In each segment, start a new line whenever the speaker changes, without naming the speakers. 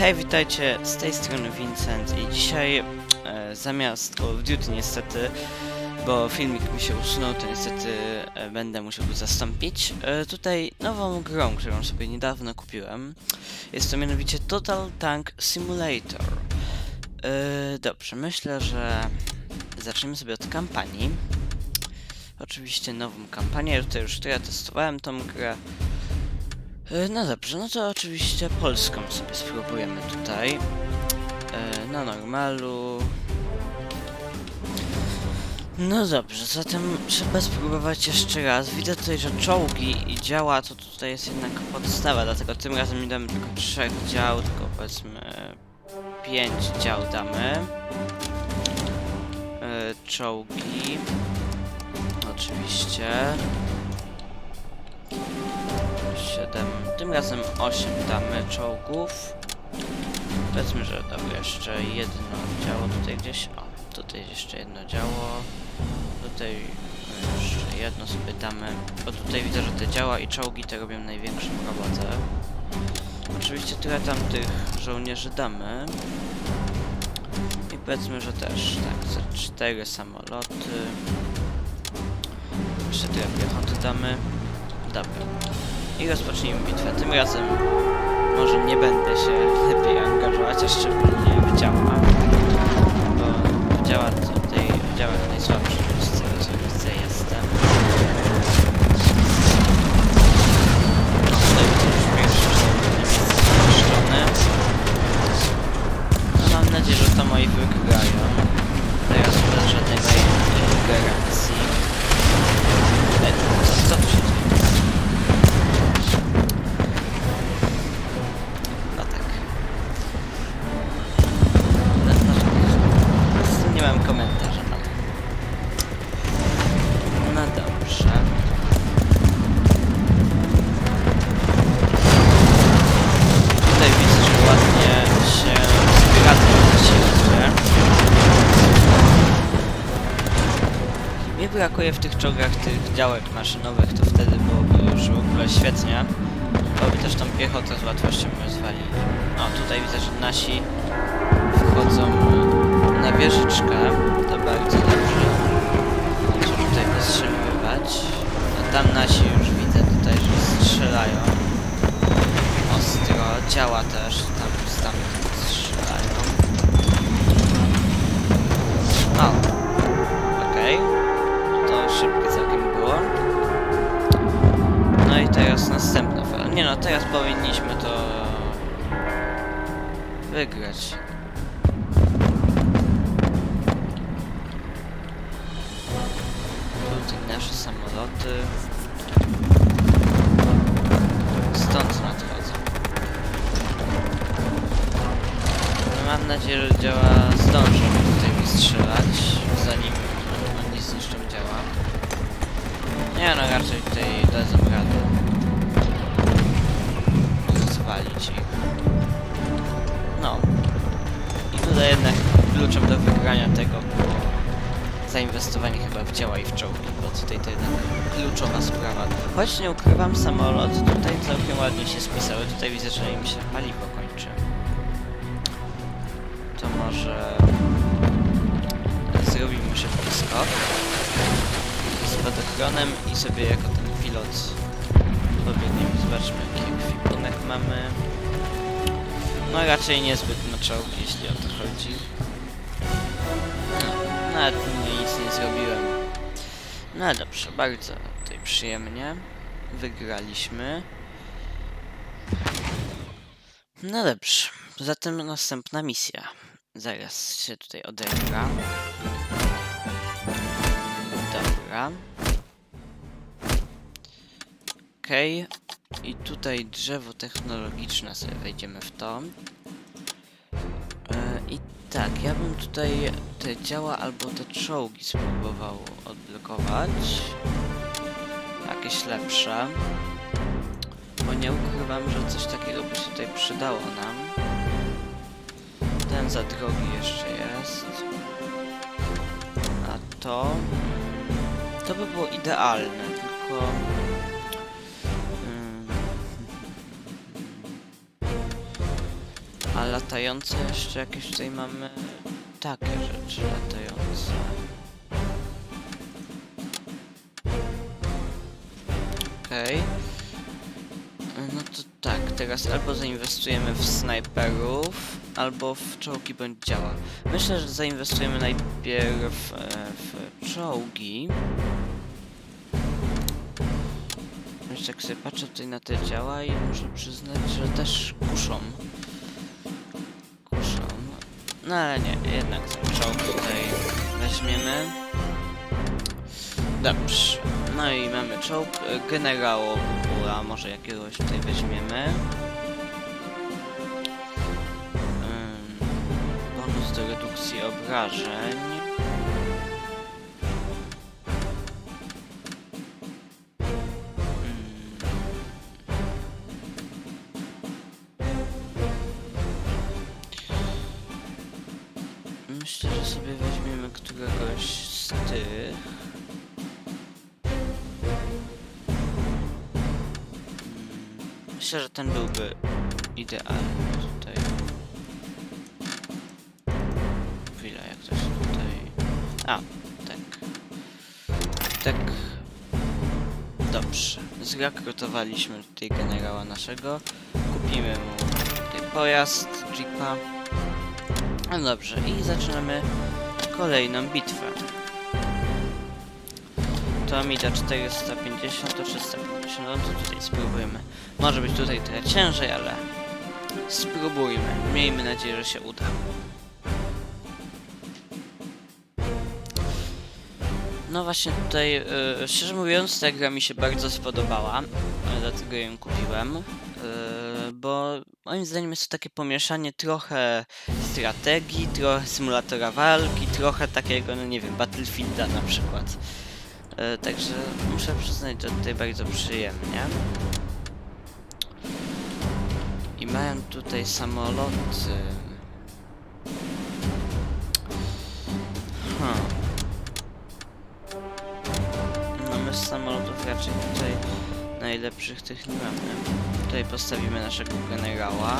Hej, witajcie, z tej strony Vincent i dzisiaj e, zamiast Call of Duty niestety, bo filmik mi się usunął, to niestety e, będę musiał go zastąpić. E, tutaj nową grą, którą sobie niedawno kupiłem. Jest to mianowicie Total Tank Simulator. E, dobrze, myślę, że zaczniemy sobie od kampanii. Oczywiście nową kampanię, tutaj już ja testowałem tą grę. E, No dobrze, no to oczywiście polską sobie spróbujemy tutaj. E, Na normalu. No dobrze, zatem trzeba spróbować jeszcze raz. Widzę tutaj, że czołgi i działa to tutaj jest jednak podstawa, dlatego tym razem nie damy tylko trzech dział, tylko powiedzmy pięć dział damy. E, Czołgi. Oczywiście. 7, tym razem 8 damy czołgów. Powiedzmy, że dobra, jeszcze jedno działo tutaj gdzieś. O, tutaj jeszcze jedno działo. Tutaj jeszcze jedno sobie damy. Bo tutaj widzę, że te działa i czołgi te robią największą robotę. Oczywiście tyle tam tych żołnierzy damy. I powiedzmy, że też tak, ze cztery samoloty. Jeszcze tyle piechoty damy. Dobra. I rozpocznijmy bitwę. Tym razem może nie będę się lepiej angażować, a szczególnie w działa. Bo w działa tutaj, w działach najsłabszy z tego co widzę jestem. No tutaj widzę już pierwszy zniszczony. No mam nadzieję, że to moi wygrają. Teraz bez żadnej mojej brakuje w tych czołgach tych działek maszynowych, to wtedy byłoby już w ogóle świetnie. Bo by też tą piechotę z łatwością rozwalili. O, tutaj widzę, że nasi wchodzą na wieżyczkę. To bardzo dobrze. Muszę tutaj wystrzeliwać. A tam nasi już widzę tutaj, że strzelają. Ostro. Działa też. Tam stamtąd strzelają. O. Okej. Całkiem było. No i teraz następna fala. Nie no, teraz powinniśmy to wygrać. Tutaj nasze samoloty. Stąd nadchodzą. No mam nadzieję, że działa zdążą tutaj wystrzelać, chyba w czołgi, bo tutaj to jednak kluczowa sprawa. Choć nie ukrywam, samolot tutaj całkiem ładnie się spisały. Tutaj widzę, że im się paliwo kończy. To może zrobimy szybki skok spadochronem i sobie jako ten pilot pobiegniemy. Zobaczmy jaki ekwipunek mamy. No raczej niezbyt na czołgi, jeśli o to chodzi. No, nawet nic nie zrobiłem. No dobrze, bardzo tutaj przyjemnie. Wygraliśmy. No dobrze, zatem następna misja. Zaraz się tutaj odegra. Dobra. Okej. I tutaj drzewo technologiczne sobie wejdziemy w to. Tak, ja bym tutaj te działa albo te czołgi spróbował odblokować. Jakieś lepsze. Bo nie ukrywam, że coś takiego by się tutaj przydało nam. Ten za drogi jeszcze jest. A to... To by było idealne, tylko... A latające jeszcze jakieś tutaj mamy takie rzeczy latające. Okej. No to tak, teraz albo zainwestujemy w snajperów, albo w czołgi bądź działa. Myślę, że zainwestujemy najpierw e, w czołgi. Jeszcze jak sobie patrzę tutaj na te działa i muszę przyznać, że też. Kuszą. No ale nie, jednak czołg tutaj weźmiemy. Dobrze. No i mamy czołg e, generała Bubula, może jakiegoś tutaj weźmiemy. Bonus do redukcji obrażeń. Myślę, że sobie weźmiemy któregoś z tych. Myślę, że ten byłby idealny tutaj. Chwila, jak to się tutaj... A, tak. Tak. Dobrze. Zrekrutowaliśmy tutaj generała naszego. Kupimy mu tutaj pojazd, jeepa. No dobrze, i zaczynamy kolejną bitwę. To mi da 450, to 350, no to tutaj spróbujmy. Może być tutaj trochę ciężej, ale spróbujmy. Miejmy nadzieję, że się uda. No właśnie tutaj, e, szczerze mówiąc, ta gra mi się bardzo spodobała, e, dlatego ją kupiłem, bo moim zdaniem jest to takie pomieszanie trochę strategii, trochę symulatora walki, trochę takiego, no nie wiem, Battlefielda na przykład. E, Także muszę przyznać, że tutaj bardzo przyjemnie. I mają tutaj samoloty. Hmm. No my z samolotów raczej tutaj najlepszych tych nie mamy. Tutaj postawimy naszego generała.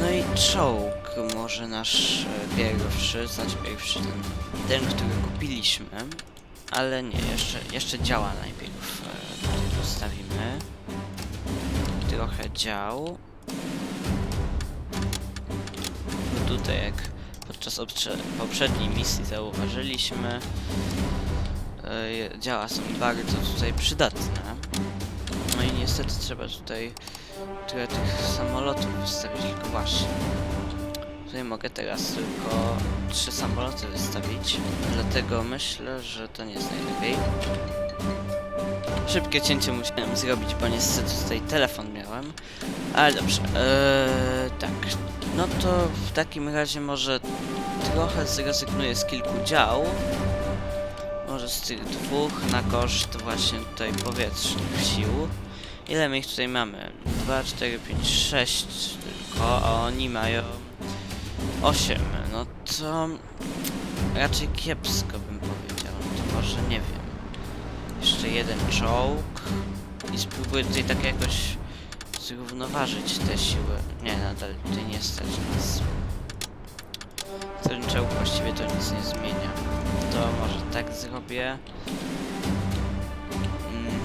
No i czołg może nasz e, pierwszy, znaczy pierwszy ten, ten, który kupiliśmy. Ale nie, jeszcze, jeszcze działa najpierw e, tutaj postawimy. Trochę dział. Tutaj jak podczas poprzedniej misji zauważyliśmy, działa są bardzo tutaj przydatne. No i niestety trzeba tutaj tyle tych samolotów wystawić, tylko właśnie. Tutaj mogę teraz tylko trzy samoloty wystawić, dlatego myślę, że to nie jest najlepiej. Szybkie cięcie musiałem zrobić, bo niestety tutaj telefon miałem. Ale dobrze, eee, tak. No to w takim razie może trochę zrezygnuję z kilku dział. Może z tych dwóch na koszt właśnie tutaj powietrznych sił. Ile my ich tutaj mamy? 2, 4, 5, 6 tylko, a oni mają 8. No to raczej kiepsko bym powiedział. No to może nie wiem. Jeszcze jeden czołg i spróbuję tutaj tak jakoś zrównoważyć te siły. Nie, nadal tutaj nie stać nas. Ten czołg właściwie to nic nie zmienia. To może tak zrobię. Mm.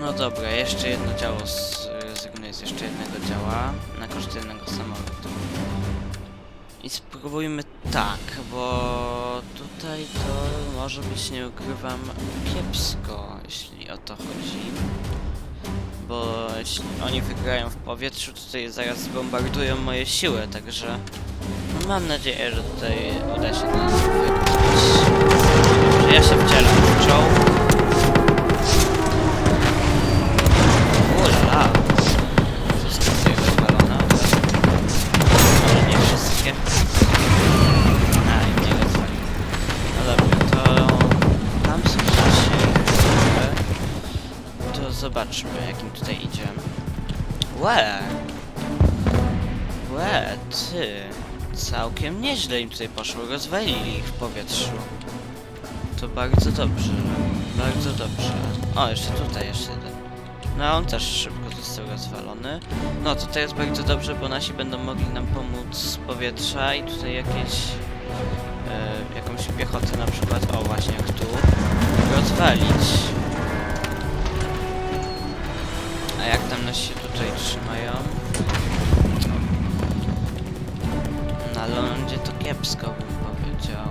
No dobra, jeszcze jedno działo zrezygnuję z jeszcze jednego działa na koszt jednego samolotu. I spróbujmy tak, bo tutaj to może być, nie ukrywam, kiepsko, jeśli o to chodzi. Bo jeśli oni wygrają w powietrzu, to tutaj zaraz zbombardują moje siły, także mam nadzieję, że tutaj uda się nas wygrać. Że ja się wcielam w czołg. Ulala. Wszystkie tutaj rozwalone. Może nie wszystkie. No dobra, to tam są rzeczy. To zobaczmy, jakim tutaj idzie. Łe! Całkiem nieźle im tutaj poszło. Rozwalili ich w powietrzu. To bardzo dobrze. Bardzo dobrze. O, jeszcze tutaj jeszcze jeden. No, on też szybko został rozwalony. No, tutaj jest bardzo dobrze, bo nasi będą mogli nam pomóc z powietrza i tutaj jakieś... E, jakąś piechotę na przykład, o właśnie jak tu, rozwalić. A jak tam nasi się tutaj trzymają? Na lądzie to kiepsko bym powiedział.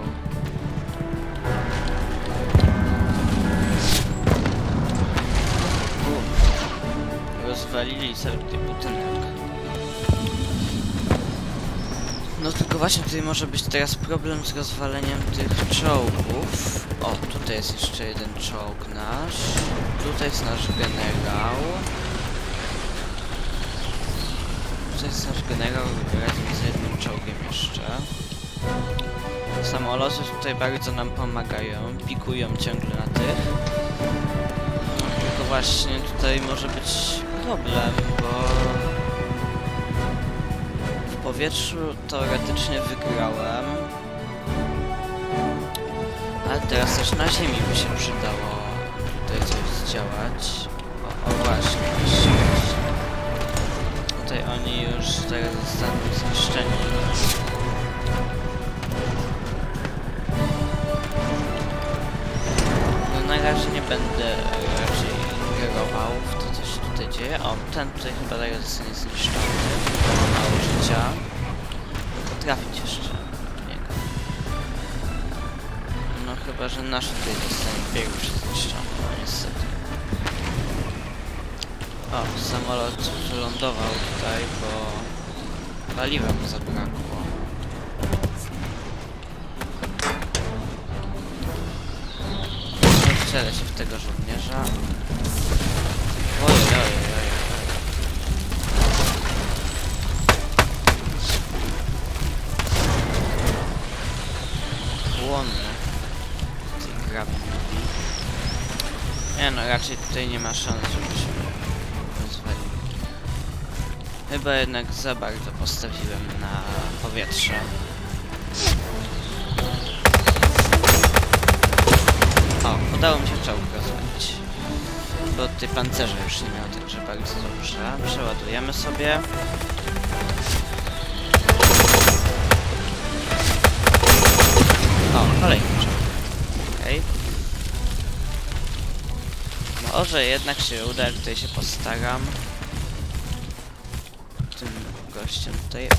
Rozwalili cały tutaj budynek. No tylko właśnie tutaj może być teraz problem z rozwaleniem tych czołgów. O, tutaj jest jeszcze jeden czołg nasz. Tutaj jest nasz generał. Tutaj jest nasz generał razem z jednym czołgiem jeszcze. Samoloty tutaj bardzo nam pomagają, pikują ciągle na tych. Tylko właśnie tutaj może być problem, bo w powietrzu teoretycznie wygrałem. Ale teraz też na ziemi by się przydało tutaj coś zdziałać. O, o właśnie. Tutaj oni już teraz zostaną zniszczeni. O, ten tutaj chyba teraz zostanie zniszczony. Mało życia. Trafić jeszcze w niego. No chyba, że nasz tutaj zostanie pierwszy zniszczony, no niestety. O, samolot wylądował tutaj, bo paliwa mu zabrakło. Wcielę się w tego żołnierza. Raczej tutaj nie ma szans, żebyśmy rozwalili. Chyba jednak za bardzo postawiłem na powietrze. O, udało mi się czołg rozwalić. Bo ty pancerze już nie miał, także bardzo dobrze. Przeładujemy sobie. O, kolejny Może jednak się uda, jak tutaj się postaram. Tym gościem tutaj.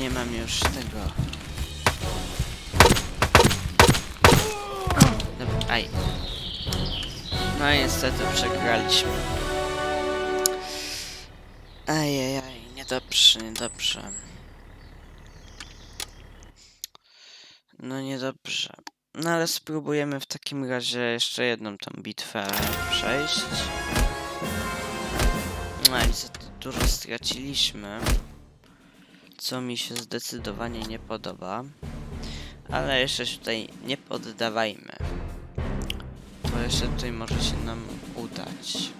Nie mam już tego. Dobra, aj. No i niestety przegraliśmy. Ajajaj, niedobrze, niedobrze. No niedobrze. No ale spróbujemy w takim razie jeszcze jedną tą bitwę przejść. No niestety dużo straciliśmy. Co mi się zdecydowanie nie podoba. Ale jeszcze się tutaj nie poddawajmy. Bo jeszcze tutaj może się nam udać.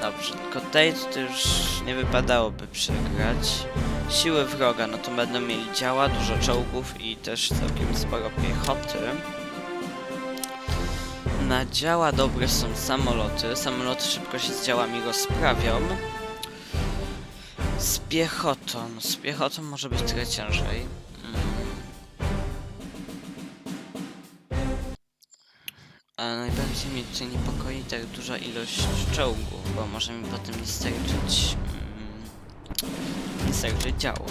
Dobrze, tylko tej to już nie wypadałoby przegrać. Siły wroga, no to będą mieli działa, dużo czołgów i też całkiem sporo piechoty. Na działa dobre są samoloty. Samoloty szybko się z działami rozprawią. Z piechotą. Z piechotą może być trochę ciężej. Mm. A najbardziej mnie tutaj niepokoi tak duża ilość czołgów, bo może mi potem nie starczyć. Mm, nie starczyć działo.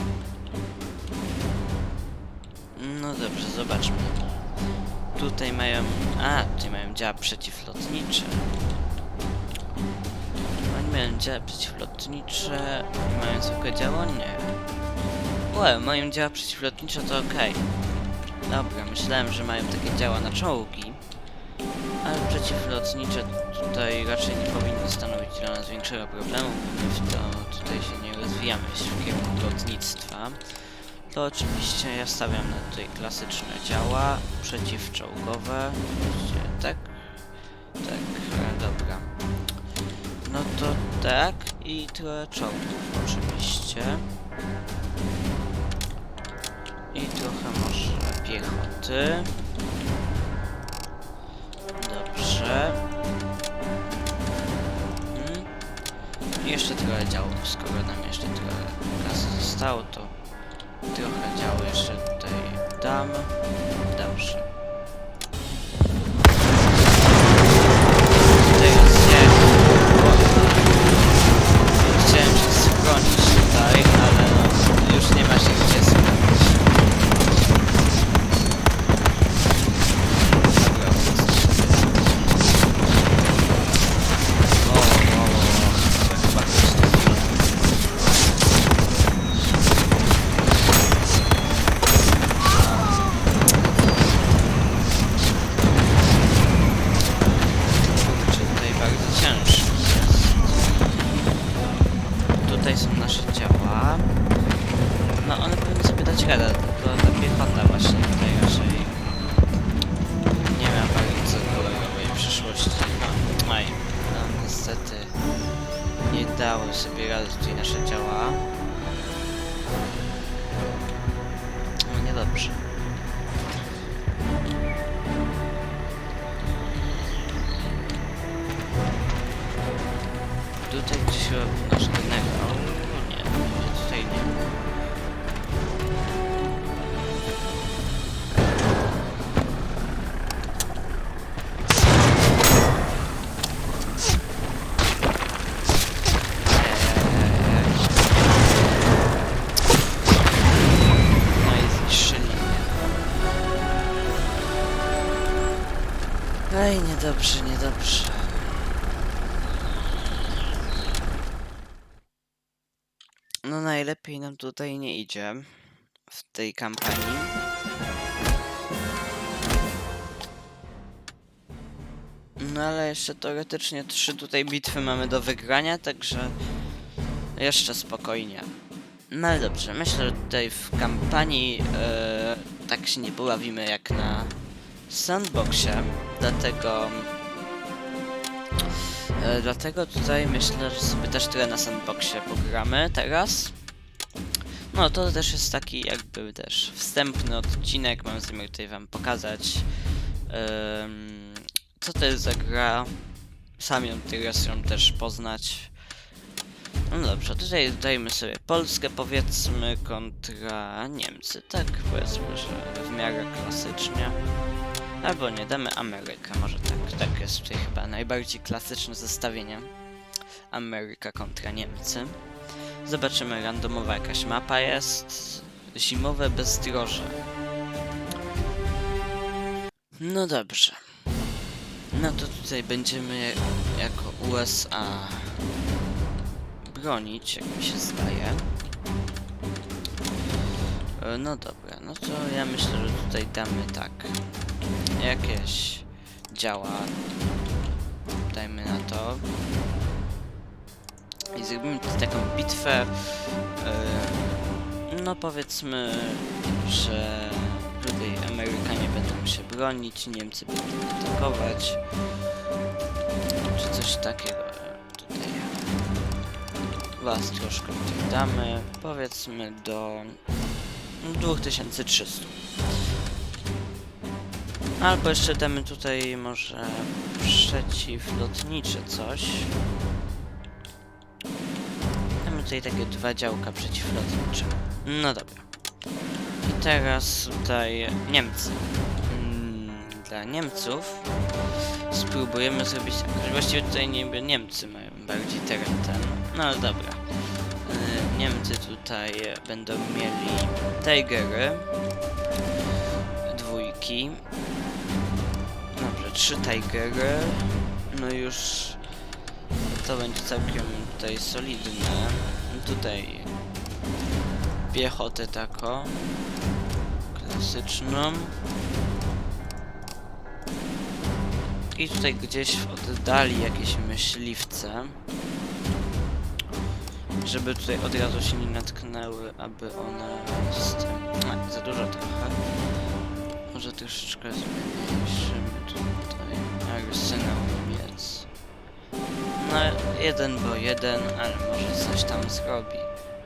No dobrze, zobaczmy. Tutaj mają. A, tutaj mają działa przeciwlotnicze. Działa przeciwlotnicze mają zwykłe działa? Nie. Łe, mają działa przeciwlotnicze to okej. Dobra, myślałem, że mają takie działa na czołgi. Ale przeciwlotnicze tutaj raczej nie powinny stanowić dla nas większego problemu, to tutaj się nie rozwijamy w kierunku lotnictwa. To oczywiście ja stawiam na tutaj klasyczne działa przeciwczołgowe. Tak, tak. No to tak i trochę czołgów oczywiście. I trochę może piechoty. Dobrze. Mm. I jeszcze trochę działów, skoro nam jeszcze trochę kasy zostało, to trochę działu jeszcze tutaj dam. Dobrze. No najlepiej nam tutaj nie idzie w tej kampanii. No ale jeszcze teoretycznie trzy tutaj bitwy mamy do wygrania, także jeszcze spokojnie. No ale dobrze, myślę, że tutaj w kampanii e, tak się nie pobawimy jak na sandboxie, dlatego E, dlatego tutaj myślę, że sobie też trochę na sandboxie pogramy teraz. No to też jest taki jakby też wstępny odcinek, mam zamiar tutaj wam pokazać em, co to jest za gra. Sam ją teraz ją też poznać. No dobrze, tutaj dajmy sobie Polskę powiedzmy kontra Niemcy, tak powiedzmy, że w miarę klasycznie. Albo nie, damy Amerykę, może tak. Tak jest tutaj chyba najbardziej klasyczne zestawienie. Ameryka kontra Niemcy. Zobaczymy, randomowa jakaś mapa jest. Zimowe bezdroże. No dobrze. No to tutaj będziemy jako USA bronić, jak mi się zdaje. E, No dobra, no to ja myślę, że tutaj damy tak. Jakieś działa. Dajmy na to. I zrobimy taką bitwę. e, No powiedzmy, że tutaj Amerykanie będą się bronić, Niemcy będą atakować. Czy coś takiego tutaj. Was troszkę tutaj damy. Powiedzmy do 2300. Albo jeszcze damy tutaj może przeciwlotnicze coś. Damy tutaj takie dwa działka przeciwlotnicze. No dobra. I teraz tutaj Niemcy. Mm, Dla Niemców spróbujemy zrobić jakoś. Właściwie tutaj niby Niemcy mają bardziej teren ten. No ale dobra. Y, Niemcy tutaj będą mieli Tigery. Dwójki. Dobrze, trzy Tigery. No już to będzie całkiem tutaj solidne. Tutaj piechotę taką klasyczną. I tutaj gdzieś w oddali jakieś myśliwce. Żeby tutaj od razu się nie natknęły, aby one z tym... A, za dużo trochę. Może troszeczkę zmniejszymy tutaj arsenał-miec. No, jeden bo jeden, ale może coś tam zrobi.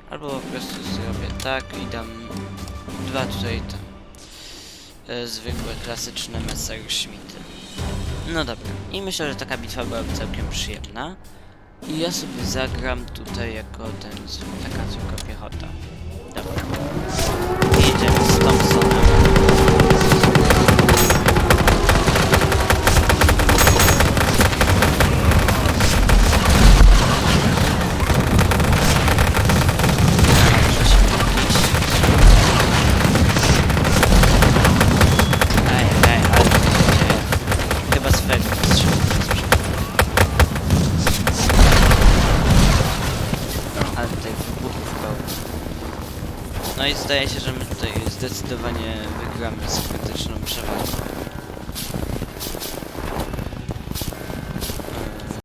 Albo po prostu zrobię tak i dam dwa tutaj tam e, zwykłe, klasyczne Messerschmitty. No dobra, i myślę, że taka bitwa byłaby całkiem przyjemna. I ja sobie zagram tutaj jako ten, taka zwykła piechota. I zdaje się, że my tutaj zdecydowanie wygramy z.